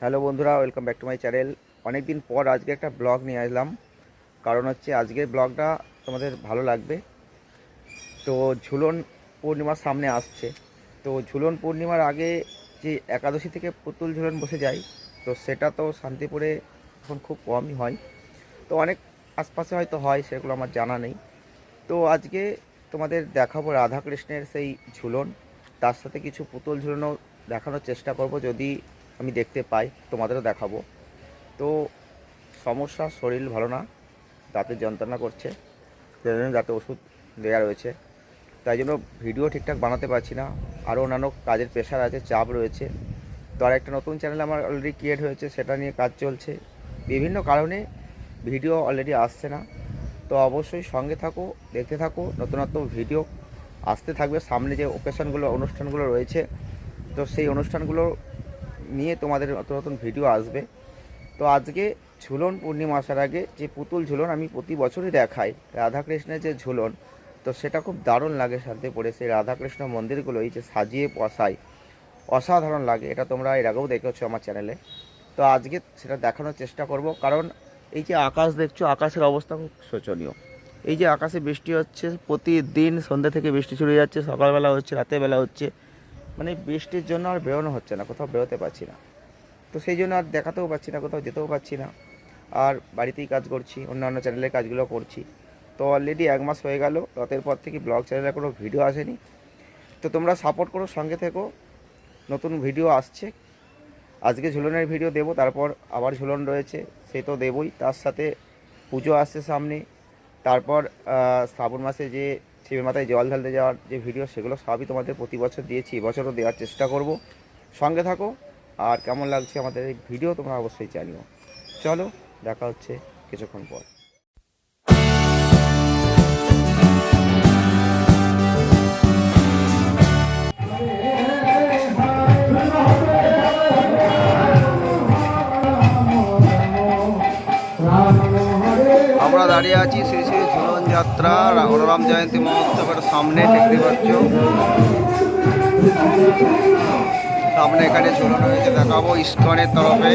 Hello বন্ধুরা, welcome back to my channel. অনেক দিন পর আজকে একটা ব্লগ নিয়ে আসলাম। কারণ হচ্ছে আজকের ব্লগটা তোমাদের ভালো লাগবে। তো ঝুলন পূর্ণিমার সামনে আসছে। তো ঝুলন পূর্ণিমার আগে যে একাদশী থেকে পুতুল ঝুলন বসে যায়, তো সেটা তো শান্তিপুরে এখন খুব কমই হয়। তো অনেক আশপাশে হয়তো হয়, সেগুলো আমার জানা নেই। তো আজকে তোমাদের দেখাবো রাধাকৃষ্ণের সেই ঝুলন। তার সাথে কিছু পুতুল ঝুলনও দেখানোর চেষ্টা করব। যদি আমি দেখতে পাই, তোমাদেরও দেখাবো। তো সমস্যা, শরীর ভালো না দাঁতের যন্ত্রণা করছে সেই জন্য দাঁতে ওষুধ দেওয়া রয়েছে। তাই জন্য ভিডিও ঠিকঠাক বানাতে পারছি না। আরও অন্যান্য কাজের প্রেশার আছে, চাপ রয়েছে। তো আর একটা নতুন চ্যানেল আমার অলরেডি ক্রিয়েট হয়েছে, সেটা নিয়ে কাজ চলছে। বিভিন্ন কারণে ভিডিও অলরেডি আসছে না। তো অবশ্যই সঙ্গে থাকো, দেখতে থাকো নতুন নতুন ভিডিও আসতে থাকবে। সামনে যে ওকেশনগুলো অনুষ্ঠানগুলো রয়েছে, তো সেই অনুষ্ঠানগুলো নিয়ে তোমাদের নতুন নতুন ভিডিও আসবে। তো আজকে ঝুলন পূর্ণিমা আসার আগে যে পুতুল ঝুলন আমি প্রতি বছরই দেখাই, রাধাকৃষ্ণের যে ঝুলন, তো সেটা খুব দারুণ লাগে শান্তিপুরে সেই রাধাকৃষ্ণ মন্দিরগুলো এই যে সাজিয়ে পশায় অসাধারণ লাগে। এটা তোমরা এর আগেও দেখেছ আমার চ্যানেলে তো আজকে সেটা দেখানোর চেষ্টা করব, কারণ এই যে আকাশ দেখছ, আকাশের অবস্থা খুব শোচনীয়। এই যে আকাশে বৃষ্টি হচ্ছে, প্রতিদিন সন্ধ্যা থেকে বৃষ্টি হয়ে যাচ্ছে, সকালবেলা হচ্ছে, রাতের বেলা হচ্ছে। মানে বৃষ্টির জন্য আর বেরোনো হচ্ছে না, কোথাও বেরোতে পারছি না। তো সেই জন্য আর দেখাতেও পারছি না, কোথাও যেতেও পারছি না। আর বাড়িতেই কাজ করছি, অন্যান্য চ্যানেলের কাজগুলো করছি। তো অলরেডি এক মাস হয়ে গেল রথের পর থেকে ব্লগ চ্যানেলে কোনো ভিডিও আসেনি। তো তোমরা সাপোর্ট করো, সঙ্গে থেকো। নতুন ভিডিও আসছে। আজকে ঝুলনের ভিডিও দেবো, তারপর আবার ঝুলন রয়েছে, সে তো দেবই। তার সাথে পুজো আসছে সামনে। তারপর শ্রাবণ মাসে যে শিবের মাথায় জল ঢালতে যাওয়ার যে ভিডিও সেগুলো সবই তোমাদের প্রতি বছর দিয়েছি। এবছরও দেওয়ার চেষ্টা করব। সঙ্গে থাকো। আর কেমন লাগছে আমাদের এই ভিডিও তোমরা অবশ্যই জানিও। চলো, দেখা হচ্ছে কিছুক্ষণ পর। আমরা দাঁড়িয়ে আছি শ্রী শ্রী ঝুলন যাত্রা হররাম জয়ন্তী মহোৎসবের সামনে, দেখতে পাচ্ছ। সামনে এখানে ঝুলন হয়েছে, দেখাবো ইস্কনের তরফে।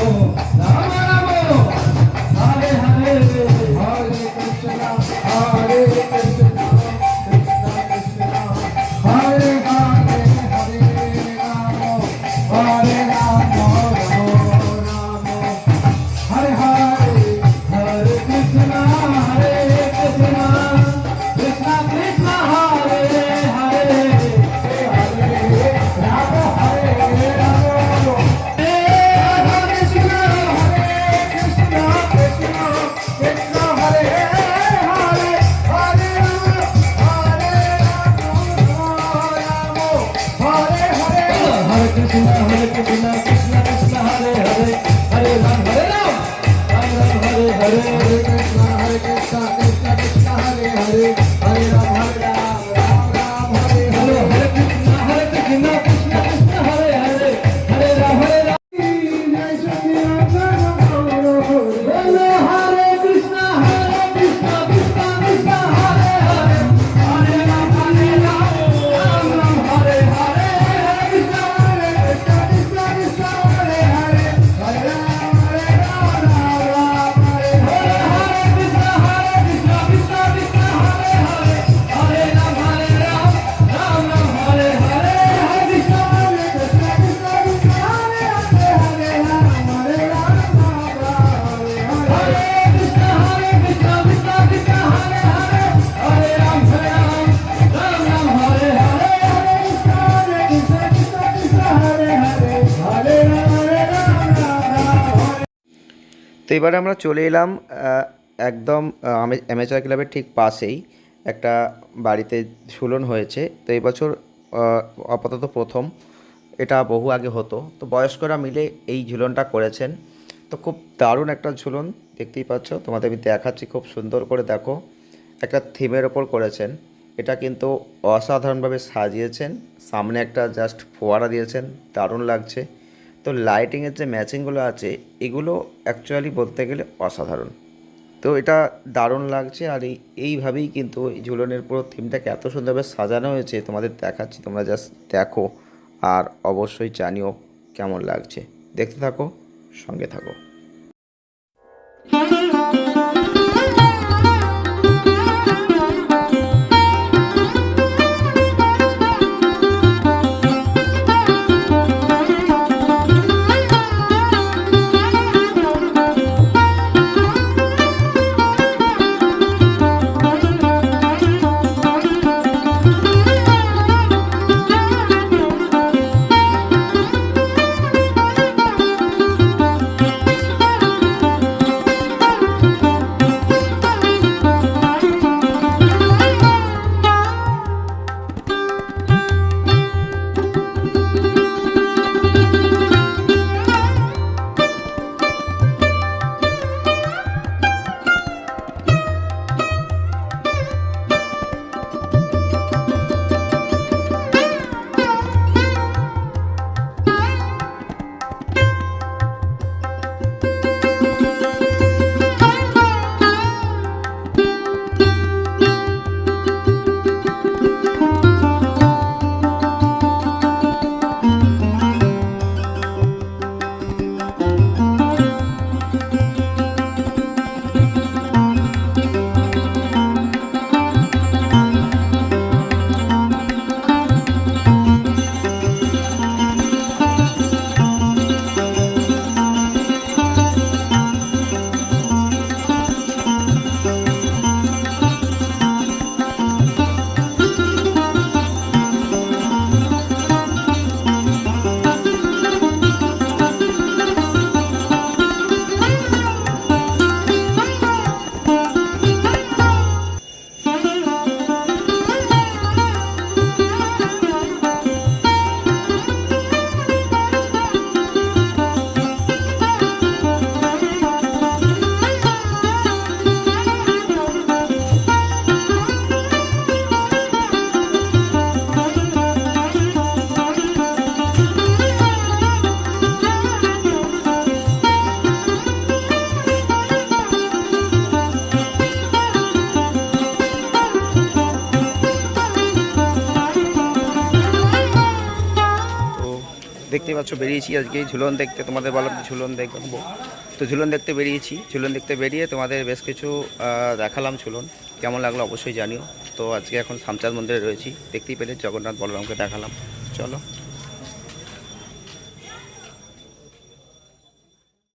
তো এবারে আমরা চলে এলাম একদম অ্যামেচার ক্লাবের ঠিক পাশেই একটা বাড়িতে ঝুলন হয়েছে। তো এবছর আপাতত প্রথম। এটা বহু আগে হতো। তো বয়স্করা মিলে এই ঝুলনটা করেছেন। তো খুব দারুণ একটা ঝুলন, দেখতেই পাচ্ছ। তোমাদের আমি দেখাচ্ছি, খুব সুন্দর করে দেখো। একটা থিমের ওপর করেছেন। এটা কিন্তু অসাধারণভাবে সাজিয়েছেন। সামনে একটা জাস্ট ফোয়ারা দিয়েছেন। দারুণ লাগছে। তো লাইটিংয়ের যে ম্যাচিংগুলো আছে, এগুলো অ্যাকচুয়ালি বলতে গেলে অসাধারণ। তো এটা দারুণ লাগছে আর এই, এইভাবেই কিন্তু এই ঝুলনের পুরো থিমটাকে এত সুন্দরভাবে সাজানো হয়েছে। তোমাদের দেখাচ্ছি, তোমরা জাস্ট দেখো আর অবশ্যই জানিও কেমন লাগছে। দেখতে থাকো, সঙ্গে থাকো। দেখতে পাচ্ছ, বেরিয়েছি আজকে। ঝুলন দেখতে, তোমাদের বললাম যে ঝুলন দেখব। তো ঝুলন দেখতে বেরিয়েছি। ঝুলন দেখতে বেরিয়ে তোমাদের বেশ কিছু দেখালাম ঝুলন। কেমন লাগল অবশ্যই জানিও। তো আজকে এখন সামচাঁদ মন্দিরে রয়েছি। দেখতেই পেলে জগন্নাথ বলরামকে দেখালাম। চলো।